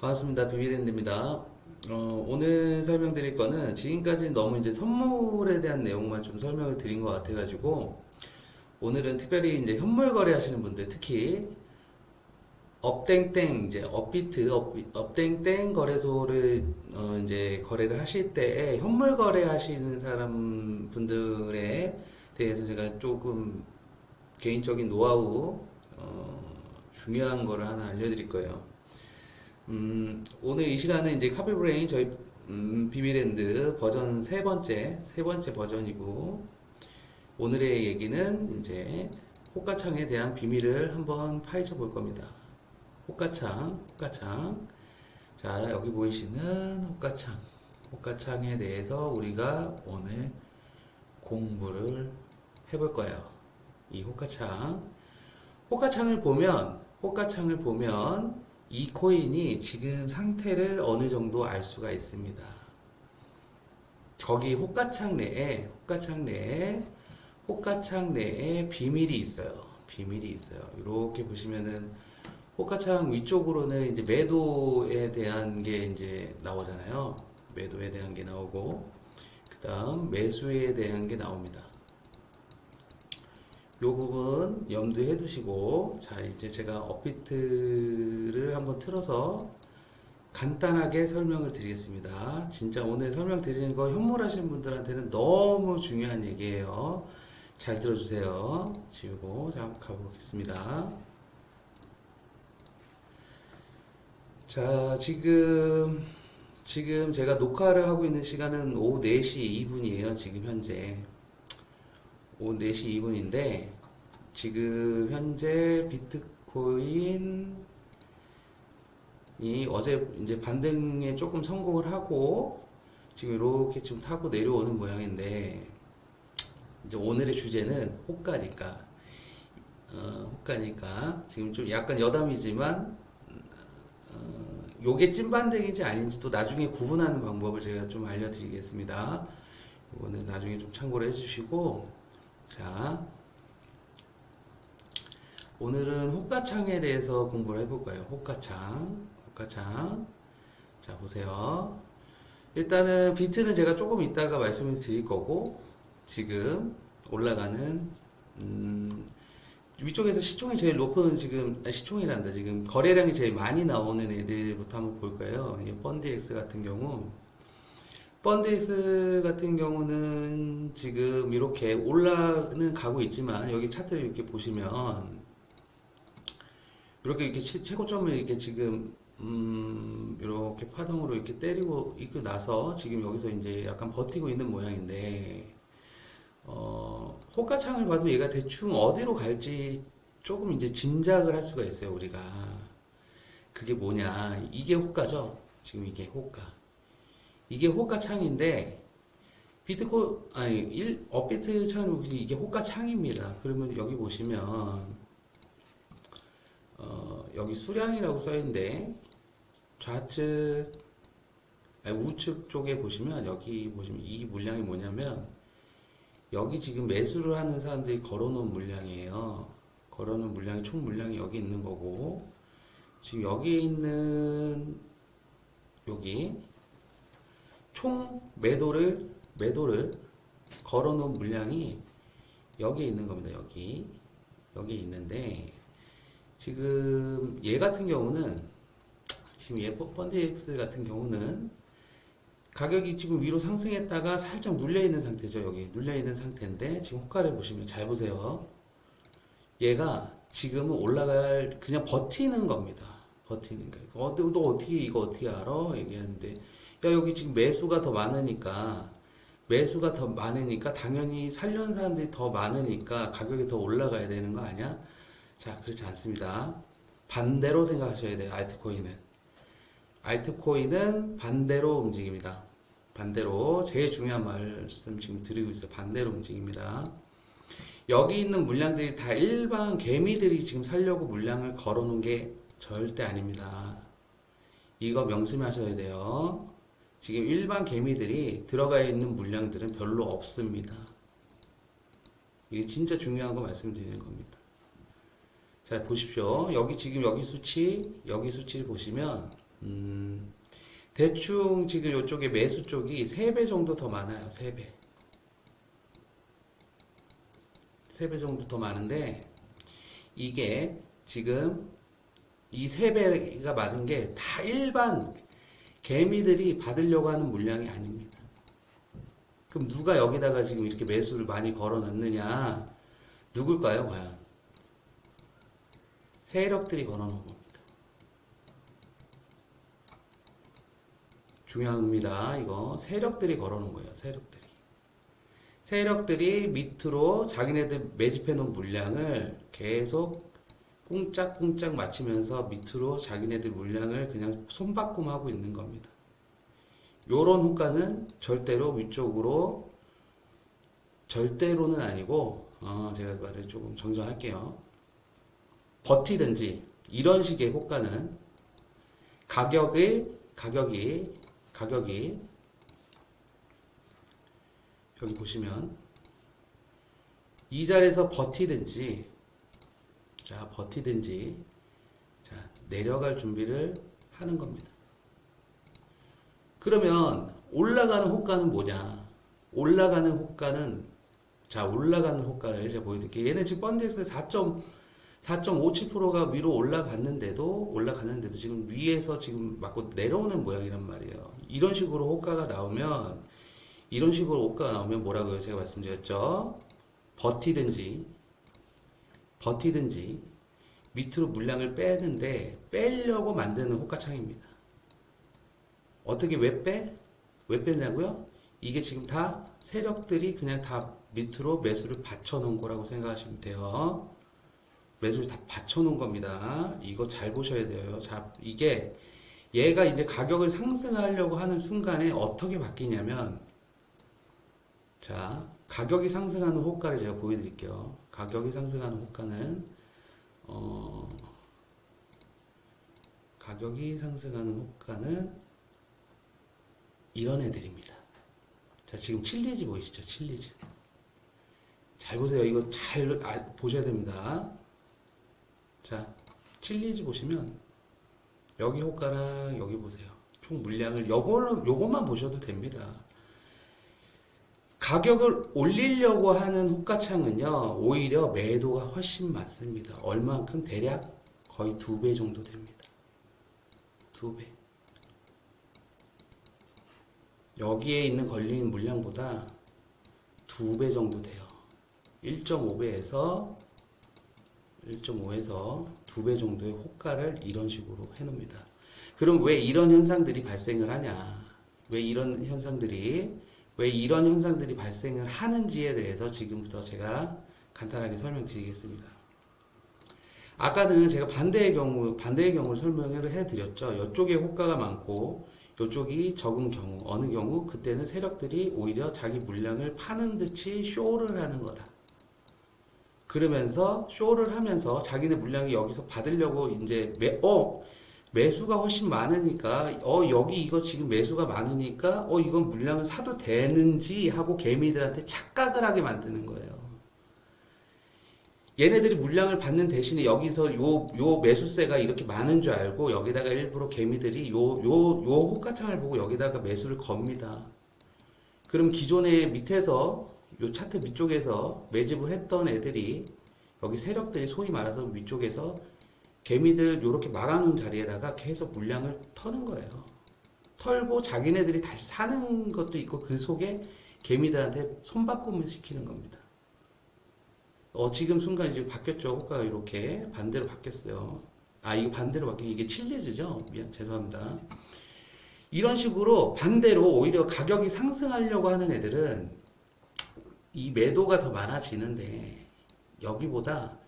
반갑습니다. 비비랜드입니다. 어, 오늘 설명드릴 거는 지금까지 너무 이제 선물에 대한 내용만 좀 설명을 드린 것 같아가지고 오늘은 특별히 이제 현물 거래 하시는 분들 특히 업땡땡 이제 업비트 업, 업땡땡 거래소를 어, 이제 거래를 하실 때 현물 거래 하시는 사람 분들에 대해서 제가 조금 개인적인 노하우 어, 중요한 거를 하나 알려드릴 거예요. 음, 오늘 이 시간은 이제 카피브레인 저희 음, 비비랜드 버전 세 번째 세 번째 버전이고 오늘의 얘기는 이제 호가창에 대한 비밀을 한번 파헤쳐 볼 겁니다. 호가창, 호가창. 자, 여기 보이시는 호가창. 호가창에 대해서 우리가 오늘 공부를 해볼 거예요. 이 호가창. 호가창을 보면, 호가창을 보면 이 코인이 지금 상태를 어느 정도 알 수가 있습니다. 거기 호가창 내에, 호가창 내에, 호가창 내에 비밀이 있어요. 비밀이 있어요. 이렇게 보시면은 호가창 위쪽으로는 이제 매도에 대한 게 이제 나오잖아요. 매도에 대한 게 나오고, 그 다음 매수에 대한 게 나옵니다. 요 부분 염두에 두시고, 자, 이제 제가 업비트를 한번 틀어서 간단하게 설명을 드리겠습니다. 진짜 오늘 설명 드리는 거 현물하시는 분들한테는 너무 중요한 얘기예요. 잘 들어주세요. 지우고, 자, 가보겠습니다. 자, 지금, 지금 제가 녹화를 하고 있는 시간은 오후 4시 2분이에요. 지금 현재. 오후 4시 2분인데, 지금 현재 비트코인이 어제 이제 반등에 조금 성공을 하고, 지금 이렇게 지금 타고 내려오는 모양인데, 이제 오늘의 주제는 호가니까, 어, 호가니까, 지금 좀 약간 여담이지만, 어, 요게 찐반등인지 아닌지도 나중에 구분하는 방법을 제가 좀 알려드리겠습니다. 이거는 나중에 좀 참고를 해주시고, 자, 오늘은 호가창에 대해서 공부를 해볼 거예요. 호가창, 호가창. 자, 보세요. 일단은 비트는 제가 조금 이따가 말씀을 드릴 거고, 지금 올라가는, 음, 위쪽에서 시총이 제일 높은 지금 아, 시총이란다 지금 거래량이 제일 많이 나오는 애들부터 한번 볼까요? 이 펀드엑스 같은 경우 펀드엑스 같은 경우는 지금 이렇게 올라는 가고 있지만 여기 차트를 이렇게 보시면 이렇게 이렇게 최- 최고점을 이렇게 지금 음 이렇게 파동으로 이렇게 때리고 있고 나서 지금 여기서 이제 약간 버티고 있는 모양인데 어, 호가창을 봐도 얘가 대충 어디로 갈지 조금 이제 짐작을 할 수가 있어요, 우리가. 그게 뭐냐. 이게 호가죠? 지금 이게 호가. 이게 호가창인데, 비트코, 아니, 일, 업비트 창을 보시면 이게 호가창입니다. 그러면 여기 보시면, 어, 여기 수량이라고 써 있는데, 좌측, 아니, 우측 쪽에 보시면, 여기 보시면 이 물량이 뭐냐면, 여기 지금 매수를 하는 사람들이 걸어놓은 물량이에요. 걸어놓은 물량이 총 물량이 여기 있는 거고 지금 여기 있는 여기 총 매도를 매도를 걸어놓은 물량이 여기 있는 겁니다. 여기 여기 있는데 지금 얘 같은 경우는 지금 얘 펀드엑스 같은 경우는 가격이 지금 위로 상승했다가 살짝 눌려 있는 상태죠. 여기 눌려 있는 상태인데 지금 호가를 보시면 잘 보세요. 얘가 지금은 올라갈 그냥 버티는 겁니다. 버티는 거예요. 너 어떻게 이거 어떻게 알아? 얘기하는데 야 여기 지금 매수가 더 많으니까 매수가 더 많으니까 당연히 살려는 사람들이 더 많으니까 가격이 더 올라가야 되는 거 아니야? 자 그렇지 않습니다. 반대로 생각하셔야 돼요. 알트코인은. 알트코인은 반대로 움직입니다. 반대로 제일 중요한 말씀 지금 드리고 있어요. 반대로 움직입니다. 여기 있는 물량들이 다 일반 개미들이 지금 살려고 물량을 걸어놓은 게 절대 아닙니다. 이거 명심하셔야 돼요. 지금 일반 개미들이 들어가 있는 물량들은 별로 없습니다. 이게 진짜 중요한 거 말씀드리는 겁니다. 자, 보십시오. 여기 지금 여기 수치, 여기 수치를 보시면 음, 대충 지금 이쪽에 매수 쪽이 3배 정도 더 많아요. 3배. 3배 정도 더 많은데 이게 지금 이 3배가 많은 게 다 일반 개미들이 받으려고 하는 물량이 아닙니다. 그럼 누가 여기다가 지금 이렇게 매수를 많이 걸어 놨느냐? 누굴까요, 과연? 세력들이 걸어 놓은 겁니다. 중요합니다. 이거 세력들이 걸어 놓은 거예요. 세력들이. 세력들이 밑으로 자기네들 매집해 놓은 물량을 계속 꿍짝꿍짝 맞추면서 밑으로 자기네들 물량을 그냥 손바꿈하고 있는 겁니다. 요런 호가는 절대로 위쪽으로 절대로는 아니고 어, 제가 말을 조금 정정할게요. 버티든지 이런 식의 호가는 가격을 가격이 가격이 여기 보시면 이 자리에서 버티든지 자 버티든지 자 내려갈 준비를 하는 겁니다. 그러면 올라가는 호가는 뭐냐? 올라가는 호가는 자 올라가는 호가를 제가 보여드릴게요. 얘는 지금 펀드엑스 4.57%가 위로 올라갔는데도 올라갔는데도 지금 위에서 지금 맞고 내려오는 모양이란 말이에요. 이런 식으로 호가가 나오면 이런 식으로 호가가 나오면 뭐라고요? 제가 말씀드렸죠. 버티든지 버티든지 밑으로 물량을 빼는데 빼려고 만드는 호가창입니다. 어떻게 왜 빼? 왜 빼냐고요? 이게 지금 다 세력들이 그냥 다 밑으로 매수를 받쳐놓은 거라고 생각하시면 돼요. 매수를 다 받쳐놓은 겁니다. 이거 잘 보셔야 돼요. 자, 이게 얘가 이제 가격을 상승하려고 하는 순간에 어떻게 바뀌냐면, 자, 가격이 상승하는 호가를 제가 보여드릴게요. 가격이 상승하는 호가는, 어, 가격이 상승하는 호가는 이런 애들입니다. 자, 지금 칠리지 보이시죠? 칠리지. 잘 보세요. 이거 잘 아- 보셔야 됩니다. 자, 칠리지 보시면 여기 호가랑 여기 보세요. 총 물량을 요걸로 요것만 보셔도 됩니다. 가격을 올리려고 하는 호가창은요, 오히려 매도가 훨씬 많습니다. 얼만큼 대략 거의 두 배 정도 됩니다. 두 배. 여기에 있는 걸린 물량보다 두 배 정도 돼요. 1.5배에서 1.5에서 두 배 정도의 호가를 이런 식으로 해놓습니다. 그럼 왜 이런 현상들이 발생을 하냐? 왜 이런 현상들이 왜 이런 현상들이 발생을 하는지에 대해서 지금부터 제가 간단하게 설명드리겠습니다. 아까는 제가 반대의 경우 반대의 경우를 설명을 해드렸죠. 이쪽에 호가가 많고 이쪽이 적은 경우 어느 경우 그때는 세력들이 오히려 자기 물량을 파는 듯이 쇼를 하는 거다. 그러면서 쇼를 하면서 자기네 물량이 여기서 받으려고 이제 매, 어 매수가 훨씬 많으니까 어 여기 이거 지금 매수가 많으니까 어 이건 물량을 사도 되는지 하고 개미들한테 착각을 하게 만드는 거예요. 얘네들이 물량을 받는 대신에 여기서 요, 요 매수세가 이렇게 많은 줄 알고 여기다가 일부러 개미들이 요, 요, 요 호가창을 보고 여기다가 매수를 겁니다. 그럼 기존에 밑에서 요 차트 밑쪽에서 매집을 했던 애들이 여기 세력들이 소위 말해서 위쪽에서 개미들 요렇게 막아놓은 자리에다가 계속 물량을 터는 거예요. 털고 자기네들이 다시 사는 것도 있고 그 속에 개미들한테 손바꿈을 시키는 겁니다. 어, 지금 순간 지금 바뀌었죠. 호가가 이렇게 반대로 바뀌었어요. 아, 이거 반대로 바뀐 이게 칠리즈죠? 미안, 죄송합니다. 이런 식으로 반대로 오히려 가격이 상승하려고 하는 애들은 이 매도가 더 많아지는데 여기보다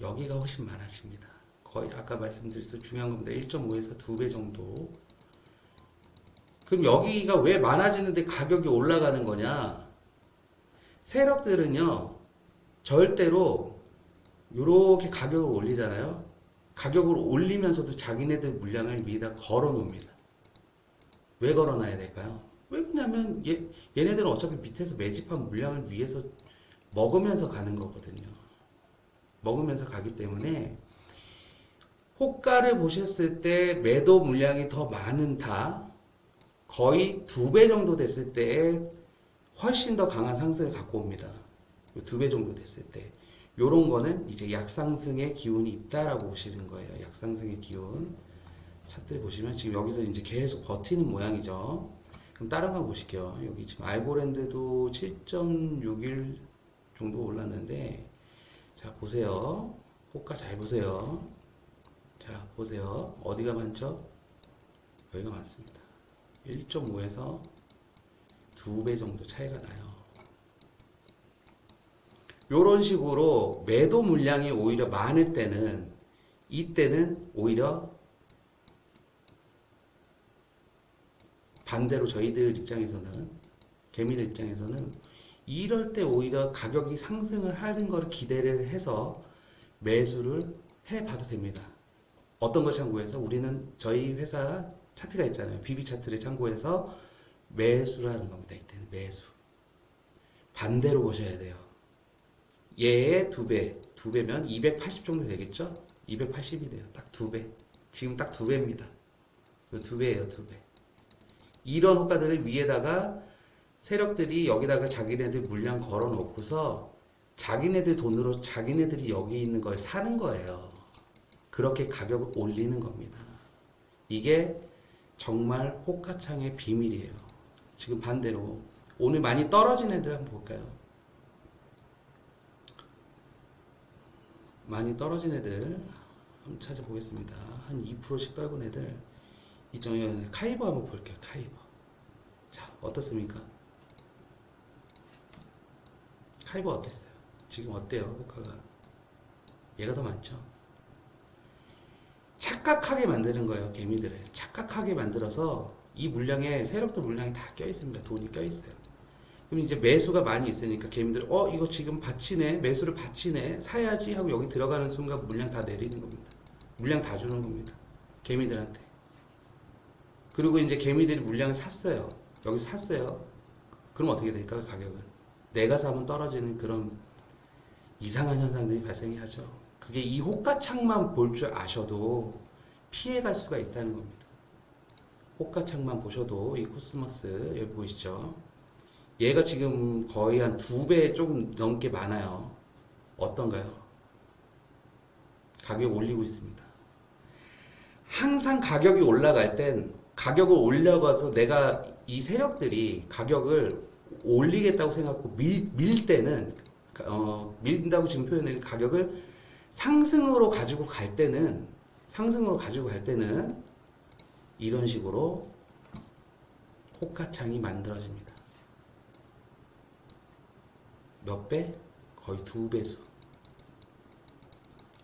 여기가 훨씬 많아집니다. 거의 아까 말씀드렸듯이 중요한 겁니다. 1.5에서 2배 정도. 그럼 여기가 왜 많아지는데 가격이 올라가는 거냐? 세력들은요, 절대로 이렇게 가격을 올리잖아요. 가격을 올리면서도 자기네들 물량을 위에다 걸어 놓습니다. 왜 걸어 놔야 될까요? 왜 그러냐면 얘, 얘네들은 어차피 밑에서 매집한 물량을 위해서 먹으면서 가는 거거든요. 먹으면서 가기 때문에 호가를 보셨을 때 매도 물량이 더 많은 타 거의 두 배 정도 됐을 때 훨씬 더 강한 상승을 갖고 옵니다. 두 배 정도 됐을 때. 요런 거는 이제 약상승의 기운이 있다라고 보시는 거예요. 약상승의 기운. 차트를 보시면 지금 여기서 이제 계속 버티는 모양이죠. 그럼 다른 거 보실게요. 여기 지금 알고랜드도 7.61 정도 올랐는데, 자, 보세요. 호가 잘 보세요. 자, 보세요. 어디가 많죠? 여기가 많습니다. 1.5에서 2배 정도 차이가 나요. 요런 식으로 매도 물량이 오히려 많을 때는 이때는 오히려 반대로 저희들 입장에서는 개미들 입장에서는 이럴 때 오히려 가격이 상승을 하는 걸 기대를 해서 매수를 해 봐도 됩니다. 어떤 걸 참고해서 우리는 저희 회사 차트가 있잖아요. BB 차트를 참고해서 매수를 하는 겁니다. 이때는 매수. 반대로 보셔야 돼요. 얘의 두 배, 두 배면 280 정도 되겠죠? 280이 돼요. 딱 두 배. 지금 딱 두 배입니다. 이두 배예요, 두 배. 이런 효과들을 위에다가 세력들이 여기다가 자기네들 물량 걸어 놓고서 자기네들 돈으로 자기네들이 여기 있는 걸 사는 거예요. 그렇게 가격을 올리는 겁니다. 이게 정말 호가창의 비밀이에요. 지금 반대로 오늘 많이 떨어진 애들 한번 볼까요? 많이 떨어진 애들 한번 찾아보겠습니다. 한 2%씩 떨군 애들 이정현 카이버 한번 볼게요. 카이버. 자 어떻습니까? 카이버 어땠어요? 지금 어때요? 호가가 얘가 더 많죠? 착각하게 만드는 거예요. 개미들을 착각하게 만들어서 이 물량에 세력들 물량이 다 껴 있습니다. 돈이 껴 있어요. 그럼 이제 매수가 많이 있으니까 개미들 어 이거 지금 받치네 매수를 받치네 사야지 하고 여기 들어가는 순간 물량 다 내리는 겁니다. 물량 다 주는 겁니다. 개미들한테. 그리고 이제 개미들이 물량을 샀어요. 여기서 샀어요. 그럼 어떻게 될까요? 가격은 내가 사면 떨어지는 그런 이상한 현상들이 발생이 하죠. 그게 이 호가창만 볼 줄 아셔도 피해갈 수가 있다는 겁니다. 호가창만 보셔도 이 코스모스 여기 보이시죠? 얘가 지금 거의 한 두 배 조금 넘게 많아요. 어떤가요? 가격 올리고 있습니다. 항상 가격이 올라갈 땐 가격을 올려가서 내가 이 세력들이 가격을 올리겠다고 생각하고 밀, 밀 때는 어, 밀린다고 지금 표현해 가격을 상승으로 가지고 갈 때는 상승으로 가지고 갈 때는 이런 식으로 호가창이 만들어집니다. 몇 배? 거의 두 배수.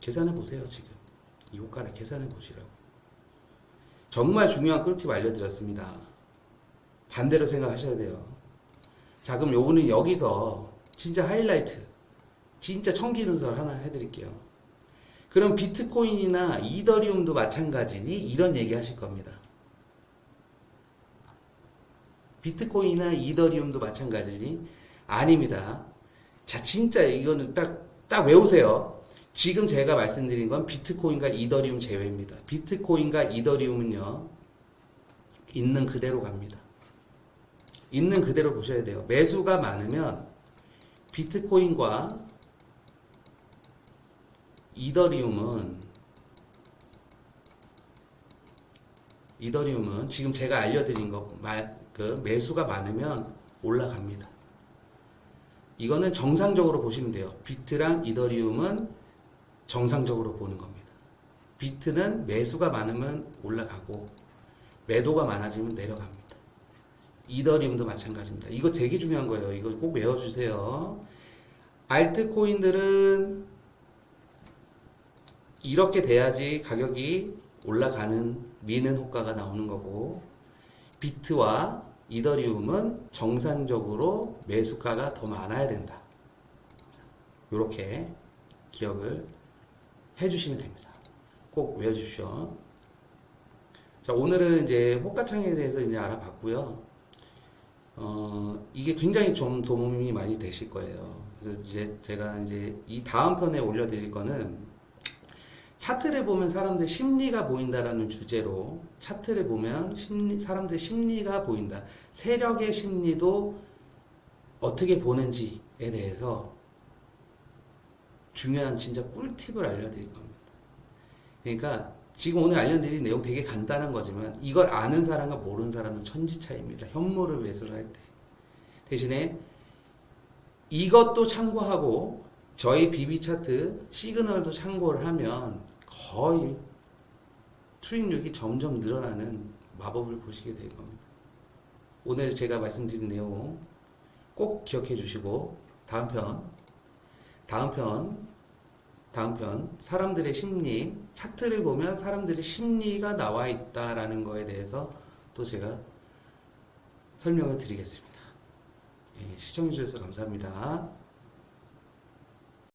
계산해 보세요, 지금. 이 효과를 계산해 보시라고. 정말 중요한 꿀팁 알려드렸습니다. 반대로 생각하셔야 돼요. 자, 그럼 요거는 여기서 진짜 하이라이트, 진짜 청기누설 하나 해드릴게요. 그럼 비트코인이나 이더리움도 마찬가지니 이런 얘기 하실 겁니다. 비트코인이나 이더리움도 마찬가지니 아닙니다. 자, 진짜 이거는 딱, 딱 외우세요. 지금 제가 말씀드린 건 비트코인과 이더리움 제외입니다. 비트코인과 이더리움은요, 있는 그대로 갑니다. 있는 그대로 보셔야 돼요. 매수가 많으면 비트코인과 이더리움은 이더리움은 지금 제가 알려드린 거, 말, 그 매수가 많으면 올라갑니다. 이거는 정상적으로 보시면 돼요. 비트랑 이더리움은 정상적으로 보는 겁니다. 비트는 매수가 많으면 올라가고 매도가 많아지면 내려갑니다. 이더리움도 마찬가지입니다. 이거 되게 중요한 거예요. 이거 꼭 외워주세요. 알트코인들은 이렇게 돼야지 가격이 올라가는 미는 효과가 나오는 거고 비트와 이더리움은 정상적으로 매수가가 더 많아야 된다. 이렇게 기억을 해주시면 됩니다. 꼭 외워주십시오. 자, 오늘은 이제 호가창에 대해서 이제 알아봤고요. 어, 이게 굉장히 좀 도움이 많이 되실 거예요. 그래서 이제 제가 이제 이 다음 편에 올려드릴 거는 차트를 보면 사람들 심리가 보인다라는 주제로 차트를 보면 심리, 사람들 심리가 보인다. 세력의 심리도 어떻게 보는지에 대해서 중요한 진짜 꿀팁을 알려드릴 겁니다. 그러니까 지금 오늘 알려드린 내용 되게 간단한 거지만 이걸 아는 사람과 모르는 사람은 천지 차이입니다. 현물을 매수를 할 때. 대신에 이것도 참고하고 저희 비비 차트 시그널도 참고를 하면 거의 수익률이 점점 늘어나는 마법을 보시게 될 겁니다. 오늘 제가 말씀드린 내용 꼭 기억해 주시고 다음 편 다음 편 다음 편 사람들의 심리 차트를 보면 사람들의 심리가 나와 있다라는 거에 대해서 또 제가 설명을 드리겠습니다. 예, 시청해 주셔서 감사합니다.